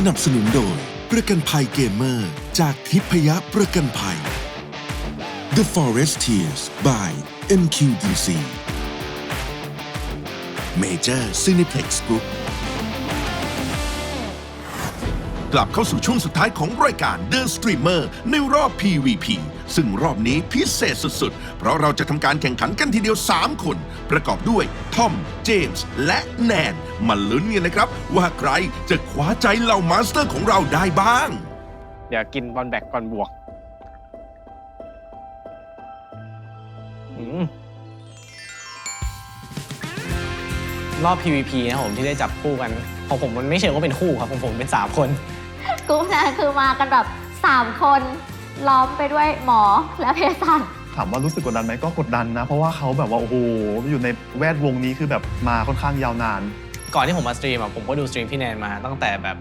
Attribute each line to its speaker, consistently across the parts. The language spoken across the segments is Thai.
Speaker 1: สนับสนุนโดย ประกันภัยเกมเมอร์ จากทิพยประกันภัย The Foresteers by MQDC Major Cineplex Group กลับเข้าสู่ช่วงสุดท้ายของรายการ The Streamer ในรอบ PVP ซึ่งรอบนี้พิเศษสุดๆ เพราะเราจะทำการแข่งขันกันทีเดียว 3 คน ประกอบด้วยทอม เจมส์ และแนน มาลุ้นกันนะครับ ว่าใครจะคว้าใจเหล่ามาสเตอร์ของเราได้บ้าง
Speaker 2: เดี๋ยวกินบอลแบกก่อนบวกอืมรอบ PVP นะครับผมที่ได้จับคู่กัน ของผมมันไม่เชิงว่าเป็นคู่ครับของผมเป็น 3 คน
Speaker 3: กรุ๊ปนั้นคือมากันแบบ 3 คน ล้อมไปด้วยหมอและเภสัช
Speaker 4: ถามว่ารู้สึกกดดันไหมก็กดดันนะ เพราะว่าเขาแบบว่า โอ้โห อยู่ในแวดวงนี้คือแบบมาค่อนข้างยาวนาน
Speaker 2: ก่อนที่ผมมาสตรีมอะผมก็ดูสตรีมพี่แนนมาตั้งแต่แบบ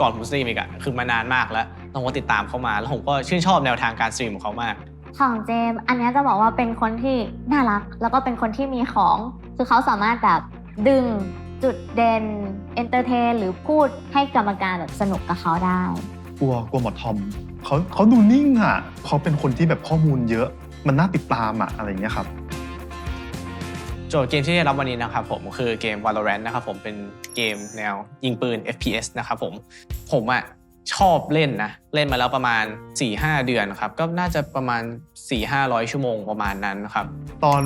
Speaker 2: ก่อนผมสตรีมอีกอะคือมานานมากแล้วต้องก็ติดตามเขามาแล้วผมก็ชื่นชอบแนวทางการสตรีมของเขามาก
Speaker 3: ของเจมส์อันเนี้ยจะบอกว่าเป็นคนที่น่ารัก แล้วก็เป็นคนที่มีของ คือเขาสามารถแบบดึงจุดเด่นเอนเตอร์เทนหรือพูดให้กรรมการแบบสนุกกับเขาได้
Speaker 4: กลัวกลัวหมอทอมเขาเขาดูนิ่งอะเขาเป็นคนที่แบบข้อมูลเยอะ มันน่าติดตามอะอะไรอย่างเงี้ยครับ
Speaker 2: โจทย์เกมที่ได้รับวันนี้นะครับผมคือเกม Valorant นะครับผมเป็นเกมแนวยิงปืน FPS นะครับผมผมอะชอบเล่นนะ เล่นมาแล้วประมาณ 4-5 เดือนครับก็น่าจะประมาณ 4-500 ชั่วโมงประมาณนั้นครับ
Speaker 4: ตอน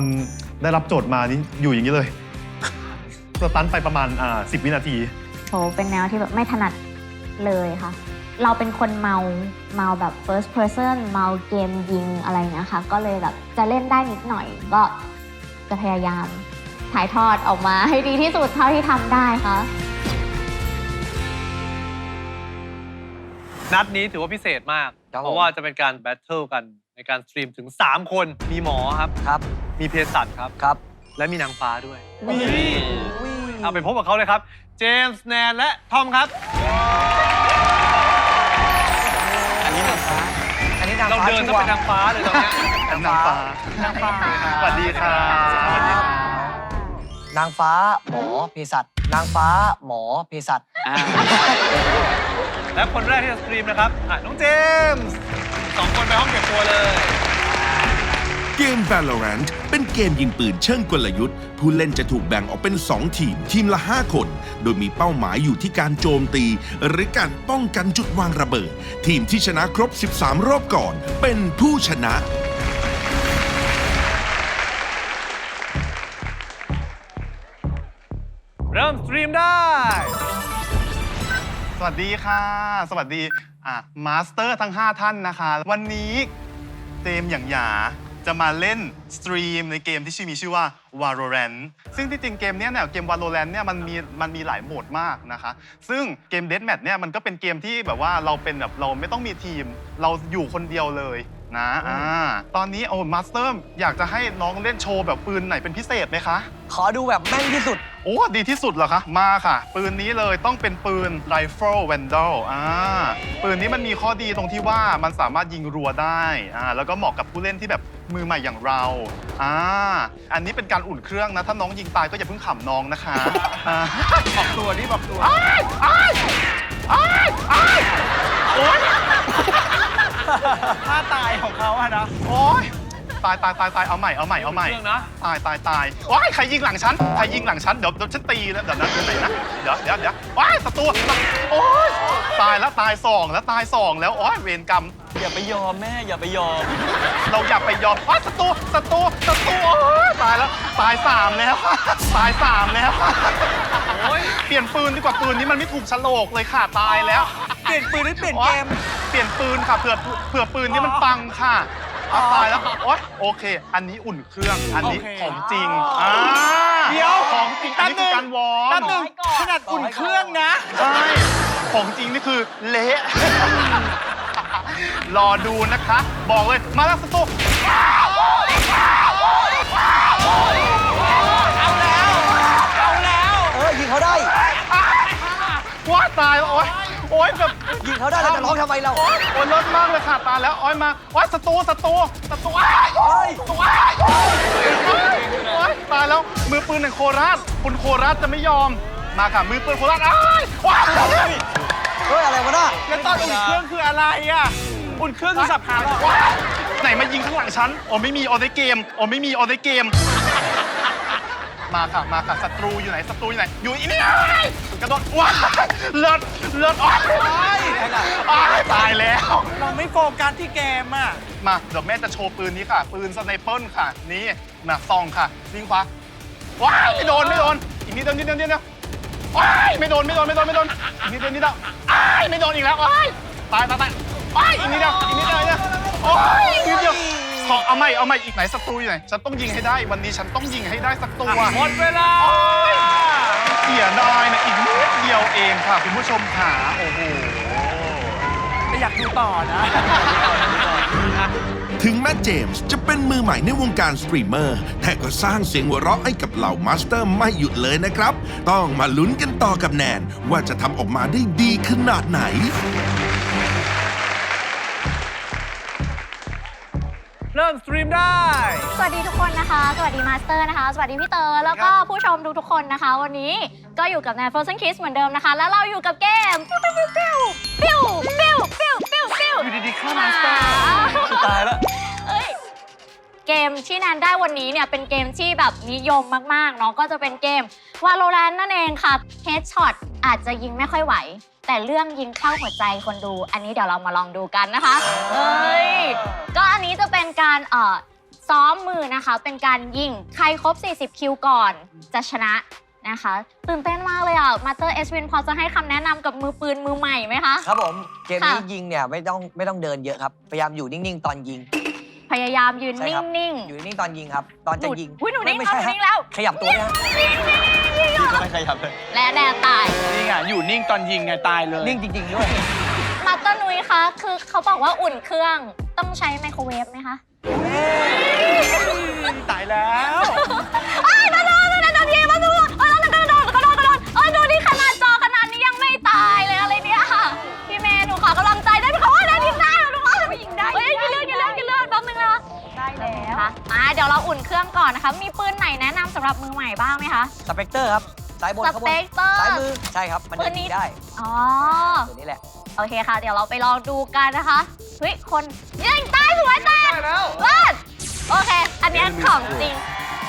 Speaker 4: ได้รับโจทย์มานี่อยู่อย่างนี้เลยสตันไปประมาณอ่าสิวินาที
Speaker 3: โห เป็นแนวที่แบบไม่ถนัดเลยค่ะ เราเป็นคนเมาเมาแบบ first person เมาเกมยิงอะไรเงี้ยค่ะ ก็เลยแบบจะเล่นได้นิดหน่อยก็จะพยายามถ่ายทอดออกมาให้ดีที่สุดเท่าที่ทำได้ค่ะ
Speaker 5: นัดนี้ถือว่าพิเศษมาก
Speaker 6: ครับ
Speaker 5: เพราะว่าจะเป็นการแบทเทิลกันในการสตรีมถึง 3 คนมีหมอครับ
Speaker 6: ครับ
Speaker 5: มีเภสัชครับ
Speaker 6: ครับ
Speaker 5: และมีนางฟ้าด้วยเอาไปพบกับเขาเลยครับ เจมส์แนนและทอมครับ
Speaker 6: อัาง
Speaker 5: เรา
Speaker 6: ฟ้า
Speaker 5: เดิน
Speaker 6: ชั
Speaker 5: เข้าวไป
Speaker 6: ร์
Speaker 5: นางฟ้าเลยตอนเนี้ย
Speaker 4: นางฟ้า
Speaker 6: นางฟ้า
Speaker 4: สวัสดีค่ะ
Speaker 6: นางฟ้าหมอเภสัชนางฟ้าหมอเภสัช
Speaker 5: และคนแรกที่จะสตรีมนะครับอะน้องเจมส์สองคนไปห้องเก็บตัวเลย
Speaker 1: เกม Valorant เป็นเกมยิงปืนเชิงกลยุทธ์ ผู้เล่นจะถูกแบ่งออกเป็น 2 ทีม ทีมละ 5 คน โดยมีเป้าหมายอยู่ที่การโจมตี หรือการป้องกันจุดวางระเบิด ทีมที่ชนะครบ 13 รอบก่อน เป็นผู้ชนะ
Speaker 5: เริ่มสตรีมได้
Speaker 4: สวัสดีค่ะ สวัสดีอะมาสเตอร์ทั้ง 5 ท่านนะคะ วันนี้เจมส์อย่างหยา จะมาเล่นสตรีมในเกมที่ชื่อมีชื่อว่า Valorant ซึ่งที่จริงเกมเนี้ยเนี่ยเกม Valorant เนี่ยมันมีมันมีหลายโหมดมากนะคะ ซึ่งเกม Deathmatch เนี่ยมันก็เป็นเกมที่แบบว่าเราเป็นแบบเราไม่ต้องมีทีม เราอยู่คนเดียวเลย นะอ่าตอนนี้โอ้มาสเตอร์อยากจะให้น้องเล่นโชว์แบบปืนไหนเป็นพิเศษไหมคะ
Speaker 6: ขอดูแบบแม่นที่สุด
Speaker 4: โอ้ดีที่สุดเหรอคะ มาค่ะ ปืนนี้เลยต้องเป็นปืน Rifle Vandal อ่าปืนนี้มันมีข้อดีตรงที่ว่ามันสามารถยิงรัวได้อ่าแล้วก็เหมาะกับผู้เล่นที่แบบมือใหม่อย่างเราอ่าอันนี้เป็นการอุ่นเครื่องนะ ถ้าน้องยิงตายก็อย่าเพิ่งขำน้องนะคะอ่า
Speaker 5: บอกตัวนี่บอกตัว ท่าตายของเขาอะนะ
Speaker 4: โอ๊ย ตายตายตายตายเอาใหม่เอาใหม่เอาใหม่
Speaker 5: เครื่องนะ
Speaker 4: ตายตายตายว้ายใครยิงหลังฉันใครยิงหลังฉันเดี๋ยวเดี๋ยวฉันตีนะเดี๋ยวนะเดี๋ยวไหนนะเดี๋ยวเดี๋ยวเดี๋ยวว้ายศัตรูโอ๊ยตายแล้วตายสองแล้วตายสองแล้วโอ๊ยเวรกรรม
Speaker 6: อย่าไปยอมแม่อย่าไปยอม
Speaker 4: เราอย่าไปยอมว้ายศัตรูศัตรูศัตรูโอ๊ยตายแล้วตายสามแล้ว ตายสามแล้ว
Speaker 5: โอ้ย
Speaker 4: เปลี่ยนปืนดีกว่าปืนนี้มันไม่ถูกโฉลกเลยค่ะตายแล้ว
Speaker 6: เปลี่ยนปืนหรือเปลี่ยน
Speaker 4: โอ๊
Speaker 6: เก
Speaker 4: ย
Speaker 6: ม
Speaker 4: เปลี่ยนปืนค่ะเผื่อเผื่อปืนนี้มันปังค่ะ อะตายแล้วโอ๊ยโอเค อันนี้อุ่นเครื่อง อันนี้
Speaker 5: โอเค
Speaker 4: ของจริงอ่า
Speaker 5: เดี๋ยว
Speaker 4: ของจริงอันนี้คือการวอร์ม
Speaker 5: แป๊บหนึงขนาดอุ่นเครื่องนะ
Speaker 4: ใช่ของจริงนี่คือเละ รอดูนะคะ บอกเลย มาแล้วสตู
Speaker 6: เออยิงเขาได้
Speaker 4: ว้าตายแล้วโอ๊ย โอ๊ยแบบ
Speaker 6: ยิงเขาได้แล้วจะร้องทำไมเรา
Speaker 4: โอ๊ยโอ๊ยรถมากเลยค่ะตายแล้วโอ๊ยมาโอ๊ยสตูสตูสตูอ้าย
Speaker 6: เฮ้ย
Speaker 4: โอ๊ยโอ๊ยตายแล้ว มือปืนแห่งโคราชคุณโคราชจะไม่ยอม มาค่ะ มือปืนโคราชอ้ายว้าย
Speaker 6: เฮ้ยอะไรวะน่ะ
Speaker 5: แล้วตอนอุ่นเครื่องคืออะไรอะ อุ่นเครื่องคือสับขาหรอก
Speaker 4: ไหนมายิงข้างหลังฉันอ๋อไม่มีออเดเกมอ๋อไม่มีออเดเกมมาค่ะ มาค่ะศัตรูอยู่ไหนศัตรูอยู่ไหน อยู่อีนี่กระโดดว้ายเลือดเลือดออกอ้ายตายแล้ว
Speaker 5: เราไม่โฟกัสที่เกมอะ
Speaker 4: มา เดี๋ยวแม่จะโชว์ปืนนี้ค่ะ ปืนสไนเปิลค่ะ นี่มาซองค่ะวิ่งขวาว้ายไม่โดนไม่โดน อีกนิดเดียวนิดเดียวนิดเดียวว้ายไม่โดนไม่โดนไม่โดนไม่โดนอีกนิดเดียวนิดเดียวอ้ายไม่โดนอีกแล้วว้ายตายตายตายว้ายอีกนิดเดียวอีกนิดเดียวเนี่ยโอ้ยอีกนิดเดียว ขอเอาใหม่เอาใหม่อีกไหนศัตรูอยู่ไหนฉันต้องยิงให้ได้ วันนี้ฉันต้องยิงให้ได้สักตัว
Speaker 5: หมดเวลา
Speaker 4: เสียดายนะอีกนิดเดียวเองค่ะคุณผู้ชมขาโอ้โห
Speaker 5: ไม่อยากดูต่อนะ
Speaker 1: ถึงแม้เจมส์จะเป็นมือใหม่ในวงการสตรีมเมอร์ แต่ก็สร้างเสียงหัวเราะให้กับเหล่ามาสเตอร์ไม่หยุดเลยนะครับ ต้องมาลุ้นกันต่อกับแนน ว่าจะทำออกมาได้ดีขนาดไหน
Speaker 5: เริ่มสตรีมได้
Speaker 3: สวัสดีทุกคนนะคะ สวัสดีมาสเตอร์นะคะ สวัสดีพี่เตอร์แล้วก็ผู้ชมทุกๆคนนะคะ วันนี้ก็อยู่กับแนน Frozen Kiss เหมือนเดิมนะคะ แล้วเราอยู่กับเกมปิ้วปิ้วปิ้วปิ้วปิ้วปิ้วปิ้วปิ้ว
Speaker 5: อยู่ดีๆเข้ามาสเตอร์
Speaker 6: ตายแล้ว
Speaker 3: เอ้ยเกมที่แนนได้วันนี้เนี่ยเป็นเกมที่แบบนิยมมากๆเนาะก็จะเป็นเกม Valorant นั่นเองค่ะ Headshot อาจจะยิงไม่ค่อยไหว แต่เรื่องยิงเข้าหัวใจคนดู อันนี้เดี๋ยวเรามาลองดูกันนะคะเอ้ยก็อันนี้จะเป็นการเอ่อซ้อมมือนะคะ เป็นการยิงใครครบ 40 คิวก่อนจะชนะนะคะตื่นเต้นมากเลยอะมาเตอร์เอสวินพอจะให้คำแนะนำกับมือปืนมือใหม่ไหมคะ
Speaker 6: ครับผม เกมนี้
Speaker 3: ค่ะ
Speaker 6: ยิงเนี่ยไม่ต้องไม่ต้องเดินเยอะครับ พยายามอยู่นิ่ง ๆ ตอนยิง
Speaker 3: พยายามยืน
Speaker 6: ใช่ครับ
Speaker 3: นิ่ง
Speaker 6: อยู่นิ่งๆตอนยิงครับ ตอน
Speaker 3: ๆ
Speaker 6: จะยิง
Speaker 3: อุ้ยหนูนิ่ง
Speaker 6: ไม่
Speaker 3: แล้วห
Speaker 6: ใช่
Speaker 3: นูนิ่งแล้ว
Speaker 6: ขยับตัวเนี่ย
Speaker 5: ไม่ขยับเลย
Speaker 3: และแนนตาย
Speaker 5: นี่ไงอยู่นิ่งตอนยิงไงตายเลย
Speaker 6: นิ่งจริง ๆ ด้วย
Speaker 3: มาสเตอร์นุ้ยคะคือเขาบอกว่าอุ่นเครื่องต้องใช้ไมโครเวฟไหมคะ
Speaker 5: ตายแล้ว
Speaker 3: ยวเราอุ่นเครื่องก่อนนะคะ มีปืนไหนแนะนำสำหรับมือใหม่บ้างไหมคะ
Speaker 6: สเปกเตอร์ครับสายบน
Speaker 3: ส
Speaker 6: ข้างบ
Speaker 3: เป
Speaker 6: น
Speaker 3: กเตอร์
Speaker 6: สายมือ ใช่ครับ มัน
Speaker 3: ปืนนี้
Speaker 6: ยิงได้
Speaker 3: อ๋อ
Speaker 6: ตัวนี้แหละ
Speaker 3: โอเคค่ะ เดี๋ยวเราไปลองดูกันนะคะเฮ้ยคนยิงตายสวยแตกเลิศโอเค อันเนี้ยของจริง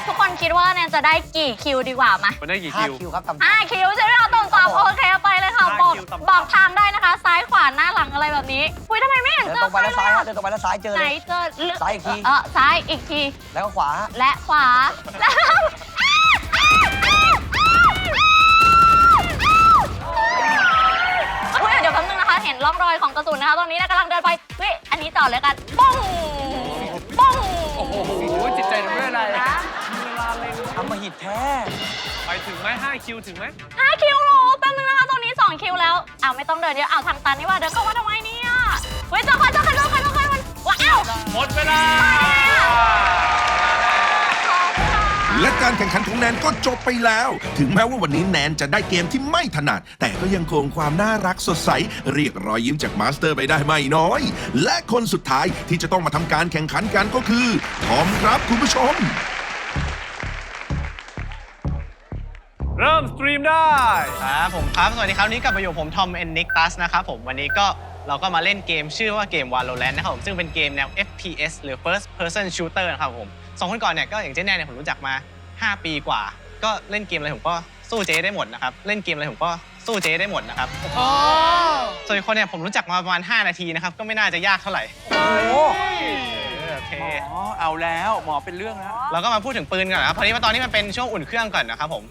Speaker 3: ทุกคนคิดว่าแนนจะได้กี่คิวดีกว่ามา
Speaker 5: มันได้กี่
Speaker 6: 5
Speaker 5: คิว
Speaker 6: คิวครับต่ำ
Speaker 3: ห้าคิวใช่ไหมคะตรงตอบโอเคไปเลยค่ะ
Speaker 5: ห้า
Speaker 3: บอก
Speaker 5: คิวต่ำๆ
Speaker 3: บอกทางได้นะคะ ซ้ายขวาหน้าหลังอะไรแบบนี้อุ้ยทำไมไม่เห็น
Speaker 6: เดิน
Speaker 3: เจ
Speaker 6: ต
Speaker 3: อ
Speaker 6: รงไปแล้ว
Speaker 3: ใคร
Speaker 6: ซ้าย
Speaker 3: เลย
Speaker 6: ฮะ
Speaker 3: อะ
Speaker 6: เดินตรงไปแล้วซ้ายเจอ
Speaker 3: ไหน
Speaker 6: เลย
Speaker 3: เจอเลือก
Speaker 6: ซ้ายอีกที
Speaker 3: เออซ้ายอีกที
Speaker 6: แล้วก็ขวาฮะ
Speaker 3: และขวาแล้วอุ้ยเดี๋ยวแป๊บนึงนะคะ เห็นร่องรอยของกระสุนนะคะ ตอนนี้นะกำลังเดินไปเฮ้ยอันนี้ต่อเลยกันบ้องบ้อง
Speaker 5: โอ้โหจิตใจทำด้วยอะไร
Speaker 6: ทำมาหิดแท้
Speaker 5: ไปถึงไหม5คิวถึงไหม
Speaker 3: ห้าคิวโหแป๊บนึงนะคะต อนนี้สองคิวแล้วอ้าวไม่ต้องเดินเยอะอ้าวทางตันนี่ว่าเดินเข้ามาทำไมเนี่ยเฮ้ยเจอใครเจอใครเจอใครเจอใครมันว้าว
Speaker 5: หมดเวลา
Speaker 1: และการแข่งขันของแนนก็จบไปแล้ว ถึงแม้ว่าวันนี้แนนจะได้เกมที่ไม่ถนัด แต่ก็ยังคงความน่ารักสดใส เรียกรอยยิ้มจากมาสเตอร์ไปได้ไม่น้อย และคนสุดท้ายที่จะต้องมาทำการแข่งขันกันก็คือทอมครับคุณผู้ชม
Speaker 5: เริ่มสตรีมได้
Speaker 2: ครับผมครับสวัสดีครับวันนี้กลับมาอยู่ผมทอมเอ็นนิกตัสนะครับผมวันนี้ก็เราก็มาเล่นเกมชื่อว่าเกม Valorant นะครับผมซึ่งเป็นเกมแนว FPS หรือ First Person Shooter นะครับผมสองคนก่อนเนี่ยก็อย่างเจ๊แนนเนี่ยผมรู้จักมา 5 ปีกว่า ก็เล่นเกมอะไรผมก็สู้เจ๊ได้หมดนะครับเล่นเกมอะไรผมก็สู้เจ๊ได้หมดนะครับส่วนอีกคนเนี่ยผมรู้จักมาประมาณ 5 นาทีนะครับก็ไม่น่าจะยากเท่าไหร่
Speaker 6: โอ้โห
Speaker 2: โอเค
Speaker 5: อ๋อเอาแล้วหมอเป็นเรื่องแล้ว
Speaker 2: เราก็มาพูดถึงปืนก่อนนะครับพอดีว่าตอนนี้มันเป็นช่วงอุ่นเครื่องก่อนนะครับผม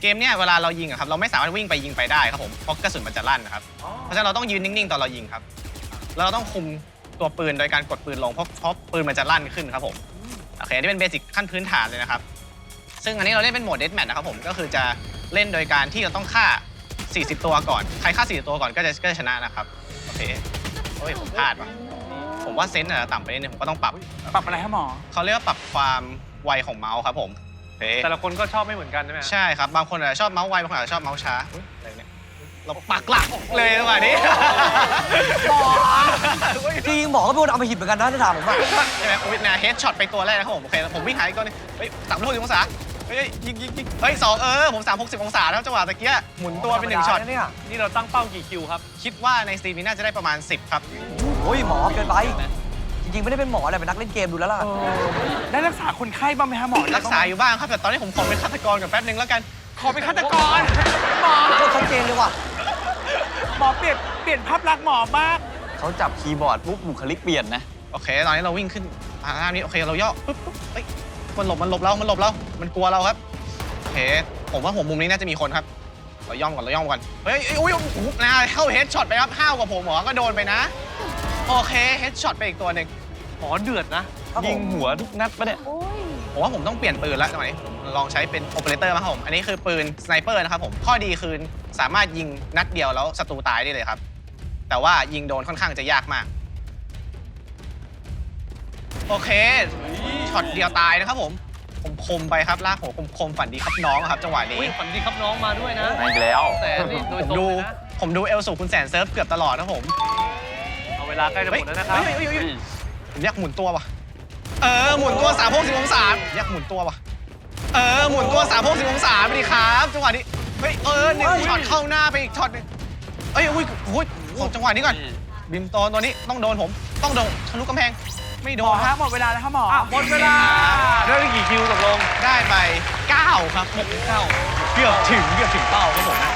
Speaker 2: เกมเนี่ยเวลาเรายิงอะครับเราไม่สามารถวิ่งไปยิงไปได้ครับผมเพราะกระสุนมันจะลั่นนะครับเพราะฉะนั้นเราต้องยืนนิ่งๆตอนเรายิงครับแล้วเราต้องคุมตัวปืนโดยการกดปืนลงเพราะเพราะปืนมันจะลั่นขึ้นครับผมโอเคอันนี่เป็นเบสิกขั้นพื้นฐานเลยนะครับ ซึ่งอันนี้เราเล่นเป็นโหมดเด a แมทนะครับผมก็คือจะเล่นโดยการที่เราต้องฆ่า 40 ตัวก่อน ใครฆ่า 40 ตัวก่อนก็จะก็จะชนะนะครับโอเคโอ้ยผมพลาดว่ะผมว่าเซนส์อะต่ำไปนิดนึงผมก็ต้องปรับ
Speaker 5: ปรับอะไรให้หมอ
Speaker 2: เขาเรียกว่าปรับความไวของเมาส์ครับผม โอเค
Speaker 5: แต่ละคนก็ชอบไม่เหมือนกันใช่ไหม
Speaker 2: ใช่ครับ บางคนอาจจะชอบเมาส์ไวบางคนอาจจะชอบเมาส์ช้าอุ๊ยอะไรเนี่ยเราปักหลักเลยจังหวะนี้
Speaker 6: จริงหมอก็เป็นคนเอามาหิดเหมือนกันนะถ้าถามผมอะ
Speaker 2: ใช่ไหมอุ้ยนะเฮดช็อตไปตัวแรกนะครับผมโอเคผมวิ่งหาอีกตัวหนึงเฮ้ยสามร้อยหกสิบองศาเฮ้ยยิงยิงยิงเฮ้ยสองเออผมสามหกสิบองศาแล้วจังหวะตะเกียหมุนตัวเป็นหนึ่งช็อต
Speaker 6: เนี่ย
Speaker 5: นี่เราตั้งเป้ากี่คิวครับ
Speaker 2: คิดว่าในสตรีมนี้น่าจะได้ประมาณ 10 ครับ
Speaker 6: โอ้ยหมอเกินไป จริงๆ ไม่ได้เป็นหมอแหละเป็นนักเล่นเกมดูแล้วล่ะ
Speaker 7: ได้รักษาคนไข้บ้างไหมฮะหมอ
Speaker 2: รักษาอยู่บ้างครับ แต่ตอนนี้ผมขอเป็นฆาตกรกับแป๊บนึงแล้วกัน
Speaker 7: ขอเป็นฆาตกร หมอ
Speaker 6: โคตรชัดเจนเลยว่ะ
Speaker 7: หมอเปลี่ยนเปลี่ยนภาพลักษณ์หมอมาก
Speaker 8: เขาจับคีย์บอร์ดปุ๊บบุคลิกเปลี่ยนนะ
Speaker 2: โอเค ตอนนี้เราวิ่งขึ้นทางหน้านี้ โอเค เราย่อปุ๊บปุ๊บเฮ้ยมันหลบ มันหลบเรา มันหลบเรา มันกลัวเราครับ โอเค ผมว่าหัวมุมนี้น่าจะมีคนครับ เราย่อมก่อน เราย่อมก่อน เฮ้ยเอ้ยอุ้ยโอ้โหนะเข้าเฮดช็อตไปครับห้าวกว่าผมหมอก็โดนไปนะ โอเคเฮดช็อตไปอีกตัวหนึ่ง
Speaker 5: หมอเดือดนะ
Speaker 6: ครับผม
Speaker 8: ยิงหัวทุกนัดปะเนี่ย
Speaker 2: ผมว่าผมต้องเปลี่ยนปืนแล้วจังหวะนี้ผมลองใช้เป็นโอเปอเรเตอร์มาครับผม อันนี้คือปืนสไนเปอร์นะครับผม ข้อดีคือสามารถยิงนัดเดียวแล้วศัตรูตายได้เลยครับ แต่ว่ายิงโดนค่อนข้างจะยากมาก โอเคช็อตเดียวตายนะครับผมผมคมไปครับลากหัวคมคมๆฝันดีครับน้องครับจังหวะนี้
Speaker 5: อุ้ยฝันดีครับน้องมาด้วยนะ
Speaker 8: มาอีกแล้ว
Speaker 5: แต่นี่โด
Speaker 2: ผ
Speaker 5: ย
Speaker 2: ม
Speaker 5: ตรง
Speaker 2: ดู
Speaker 5: เลยนะ
Speaker 2: ผมดูเอลสูคุณแสนเซิร์ฟเกือบตลอดนะผม
Speaker 5: เอาเว ลาใกล้จะหมดแล้วนะครับ
Speaker 2: เฮ้ยเฮ้ยเฮ้ยเฮ้ยผมอยากหมุนตัวว่ะ เออหมุนตัว3 6 0องศาอยากหมุนตัวว่ะ เออหมุนตัว3 6 0องศาไปดิครับจังหวะนี้ เฮ้ยเออหนึ่งช็อตเข้าหน้าไปอีกช็อตหนึงเอ้ยอุ้ยโอ้ยขอจังหวะนี้ก่อน บิมโตนตัวนี้ต้องโดนผม ต้องโดนทะลุกำแพง ไม่โด
Speaker 7: หมอน
Speaker 2: ค
Speaker 7: ฮะ
Speaker 2: รับ
Speaker 7: หมดเวลาแล้วครับหมอ
Speaker 5: หมดเวลา ได้ไปกี่คิวตกลง
Speaker 2: ได้ไป9ครับ6 9เกือบถึงเกือบถึงเป้าครับผมนะ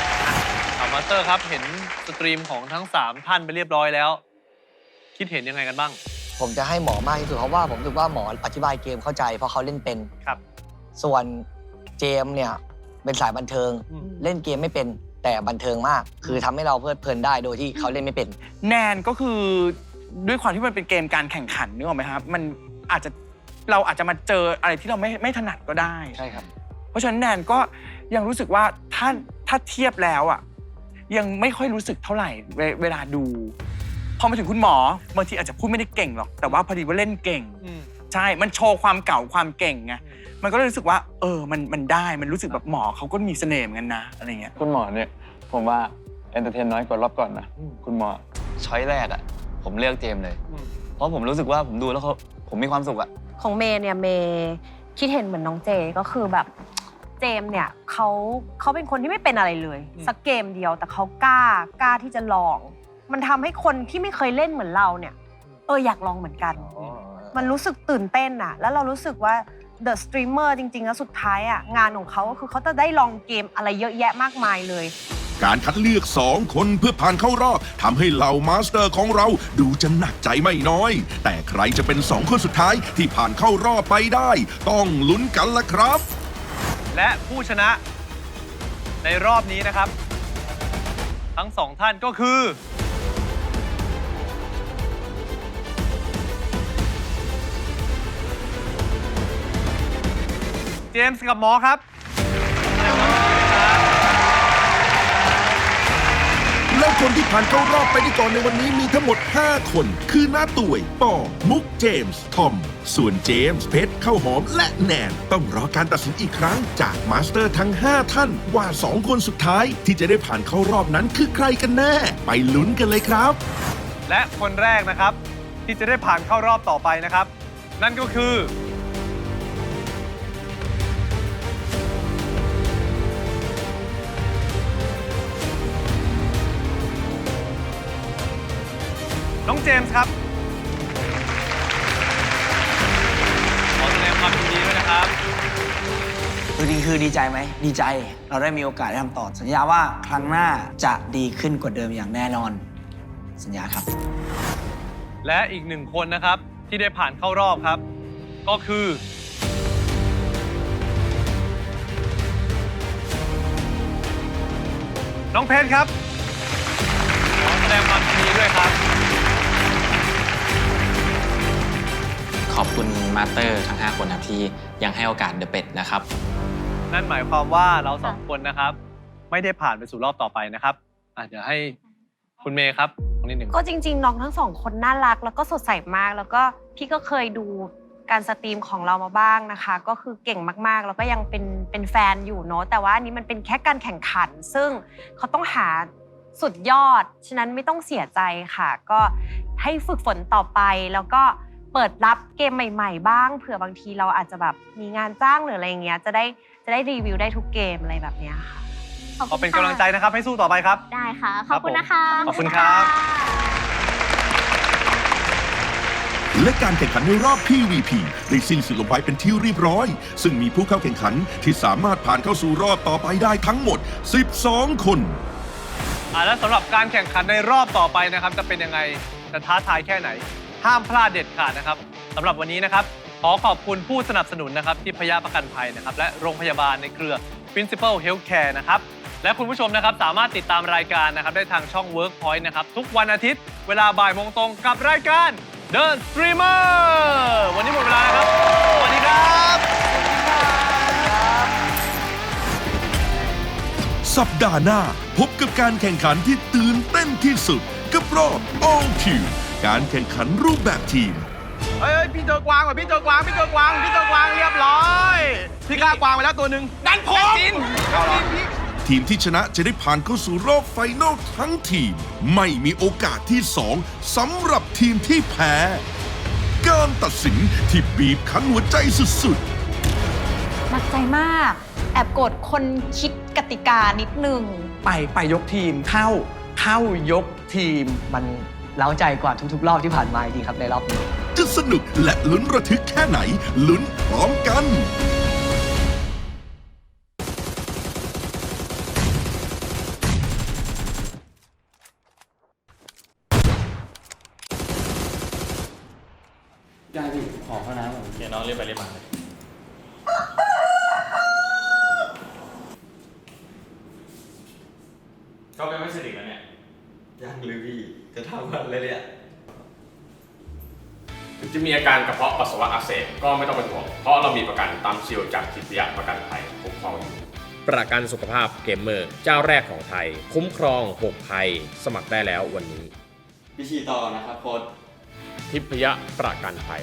Speaker 5: อ่ามาสเตอร์ครับ เห็นสตรีมของทั้ง 3 ท่านไปเรียบร้อยแล้ว คิดเห็นยังไงกันบ้าง
Speaker 6: ผมจะให้หมอมากที่สุดเพราะว่าผมรู้สึกว่าหมออธิบายเกมเข้าใจ เพราะเขาเล่นเป็น
Speaker 5: ครับ
Speaker 6: ส่วนเจมส์เนี่ยเป็นสายบันเทิง
Speaker 5: อืม
Speaker 6: เล่นเกมไม่เป็นแต่บันเทิงมาก คือทำให้เราเพลิดเพลินได้โดยที่เขาเล่นไม่เป็น
Speaker 7: แนนก็คือด้วยความที่มันเป็นเกมการแข่งขันนึกออกไหมครับ มันอาจจะเราอาจจะมาเจออะไรที่เราไม่ไม่ถนัดก็ได้
Speaker 8: ใช่ครับ
Speaker 7: เพราะฉะนั้นแนนก็ยังรู้สึกว่าถ้าถ้าเทียบแล้วอะยังไม่ค่อยรู้สึกเท่าไหร่เวเวลาดูพ อมาถึงคุณหมอบางทีอาจจะพูดไม่ได้เก่งหรอก แต่ว่าพอดีว่าเล่นเก่งใช่ มันโชว์ความเก่าความเก่งไง มันก็เลยรู้สึกว่า เออ มัน มันได้ มันรู้สึกแบบหมอเขาก็มีเสน่ห์เหมือนกันนะ อะไรเงี้ย
Speaker 8: คุณหมอเนี่ย ผมว่าเอนเตอร์เทนน้อยกว่ารอบก่อนนะคุณหมอ ช้อยแรกอะผมเลือกเจมส์เลย
Speaker 5: อืม
Speaker 8: เพราะผมรู้สึกว่าผมดูแล้วเขาผมมีความสุขอะ
Speaker 9: ของเมย์เนี่ยเมย์คิดเห็นเหมือนน้องเจก็คือแบบเจมส์เนี่ยเขาเขาเป็นคนที่ไม่เป็นอะไรเลย
Speaker 5: อืม
Speaker 9: สักเกมเดียวแต่เขากล้ากล้าที่จะลอง มันทำให้คนที่ไม่เคยเล่นเหมือนเราเนี่ย เอออยากลองเหมือนกัน มันรู้สึกตื่นเต้นอะแล้วเรารู้สึกว่า The Streamer จริงๆ แล้วสุดท้ายอะงานของเขาก็คือเขาจะได้ลองเกมอะไรเยอะแยะมากมายเลย
Speaker 1: การคัดเลือก 2 คนเพื่อผ่านเข้ารอบทำให้เหล่ามาสเตอร์ของเราดูจะหนักใจไม่น้อย แต่ใครจะเป็น 2 คนสุดท้ายที่ผ่านเข้ารอบไปได้ ต้องลุ้นกันละครับ
Speaker 5: และผู้ชนะในรอบนี้นะครับ ทั้งสองท่านก็คือ เจมส์กับหมอครับ
Speaker 1: และคนที่ผ่านเข้ารอบไปได้ก่อนในวันนี้มีทั้งหมด 5 คน คือหน้าต่วยปอมุกเจมส์ ทอม ส่วนเจมส์เพชรข้าวหอมและแนน ต้องรอการตัดสินอีกครั้งจากมาสเตอร์ทั้ง 5 ท่าน ว่า 2 คนสุดท้ายที่จะได้ผ่านเข้ารอบนั้นคือใครกันแน่ ไปลุ้นกันเลยครับ
Speaker 5: และคนแรกนะครับ ที่จะได้ผ่านเข้ารอบต่อไปนะครับ นั่นก็คือ น้องเจมส์ครับ ขอแสดงความยินดีด้วยนะครับ
Speaker 10: จริงๆคือดีใจไหม ดีใจเราได้มีโอกาสได้ทำต่อ สัญญาว่าครั้งหน้าจะดีขึ้นกว่าเดิมอย่างแน่นอน สัญญาครับ
Speaker 5: และอีกหนึ่งคนนะครับที่ได้ผ่านเข้ารอบครับ ก็คือ น้องเพชรครับ ขอแสดงความยินดีด้วยครับ
Speaker 11: ขอบคุณมาสเตอร์ทั้ง 5 คนครับที่ยังให้โอกาสเดอะเป็ดนะครับ
Speaker 5: นั่นหมายความว่าเราสองคนนะครับ ไม่ได้ผ่านไปสู่รอบต่อไปนะครับอะเดี๋ยวให้คุณเมย์ครับตรงนี้หนึ่ง
Speaker 9: ก็จริง ๆ น้องทั้งสองคนน่ารัก แล้วก็สดใสมาก แล้วก็พี่ก็เคยดูการสตรีมของเรามาบ้างนะคะ ก็คือเก่งมากๆ แล้วก็ยังเป็นเป็นแฟนอยู่เนาะแต่ว่าอันนี้มันเป็นแค่การแข่งขัน ซึ่งเขาต้องหาสุดยอด ฉะนั้นไม่ต้องเสียใจค่ะ ก็ให้ฝึกฝนต่อไปแล้วก็ เปิดรับเกมใหม่ ๆ บ้างเผื่อบางทีเราอาจจะแบบมีงานจ้างหรืออะไรอย่างเงี้ยจะได้จะได้รีวิวได้ทุกเกมอะไรแบบเนี้ยค่ะ
Speaker 3: ขอบ
Speaker 5: ขอ
Speaker 3: คุณ
Speaker 5: เป็น
Speaker 3: ค่ะ
Speaker 5: กำลังใจนะครับ ให้สู้ต่อไปครับ
Speaker 3: ได้ค่ะ ขอบคุณนะคะ
Speaker 5: ขอบคุณครับ
Speaker 1: และการแข่งขันในรอบ PVP ได้สิ้นสุดลงไปเป็นที่เรียบร้อย ซึ่งมีผู้เข้าแข่งขันที่สามารถผ่านเข้าสู่รอบต่อไปได้ทั้งหมด 12 คน
Speaker 5: อ่าและสำหรับการแข่งขันในรอบต่อไปนะครับ จะเป็นยังไงจะท้าทายแค่ไหน ห้ามพลาดเด็ดขาดนะครับสำหรับวันนี้นะครับ ขอขอบคุณผู้สนับสนุนนะครับที่พยาประกันภัยนะครับ และโรงพยาบาลในเครือ Principal Healthcare นะครับ และคุณผู้ชมนะครับสามารถติดตามรายการนะครับ ได้ทางช่อง Workpoint นะครับ ทุกวันอาทิตย์ เวลาบ่ายโมงตรงกับรายการ The Streamer วันนี้หมดเวลาแล้วครับ สวัสดีครับ
Speaker 1: สัปดาห์หน้า พบกับการแข่งขันที่ตื่นเต้นที่สุด กับรอบ All Q การแข่งขันรูปแบบทีม
Speaker 4: เฮ้ยพี่เจอกวางว่ะพี่เจอกวางพี่เจอกวางพี่เจอกวางเรียบร้อยพี่ฆ่ากวางไปแล้วตัวหนึ่งดันผมจินเอาเหรอ
Speaker 1: ทีมที่ชนะจะได้ผ่านเข้าสู่รอบไฟนอลทั้งทีม ไม่มีโอกาสที่สองสำหรับทีมที่แพ้ การตัดสินที่บีบคั้นหัวใจสุดๆ
Speaker 12: หนักใจมาก แอบกดคนคิดกติกานิดนึง
Speaker 7: ไปไปยกทีมเข้าเข้ายกทีม
Speaker 6: มัน เล้าใจกว่าทุกๆ รอบที่ผ่านมาจริงๆครับในรอบนี้
Speaker 1: จะสนุกและลุ้นระทึกแค่ไหน ลุ้นพร้อมกัน
Speaker 11: ได้พี่ขอเข้าน้ำเดี๋ยวน้องเรียกไปเรียกมาเลยก็เป็นไม่สนิทแล้วเนี่ย
Speaker 13: ยังเลยพี่ จะทำกันเลยเนี่ย
Speaker 14: ถึง จะมีอาการกระเพาะปัสสาวะอักเสบก็ไม่ต้องเป็นห่วง เพราะเรามีประกันตามซิลจากทิพยประกันภัยคุ้มครองอยู่ประกันสุขภาพเกมเมอร์เจ้าแรกของไทย คุ้มครอง 6 ภัย สมัครได้แล้ววันนี้
Speaker 13: พี่ชีต่อนะครับโค้ด
Speaker 14: ทิพยประกันภัย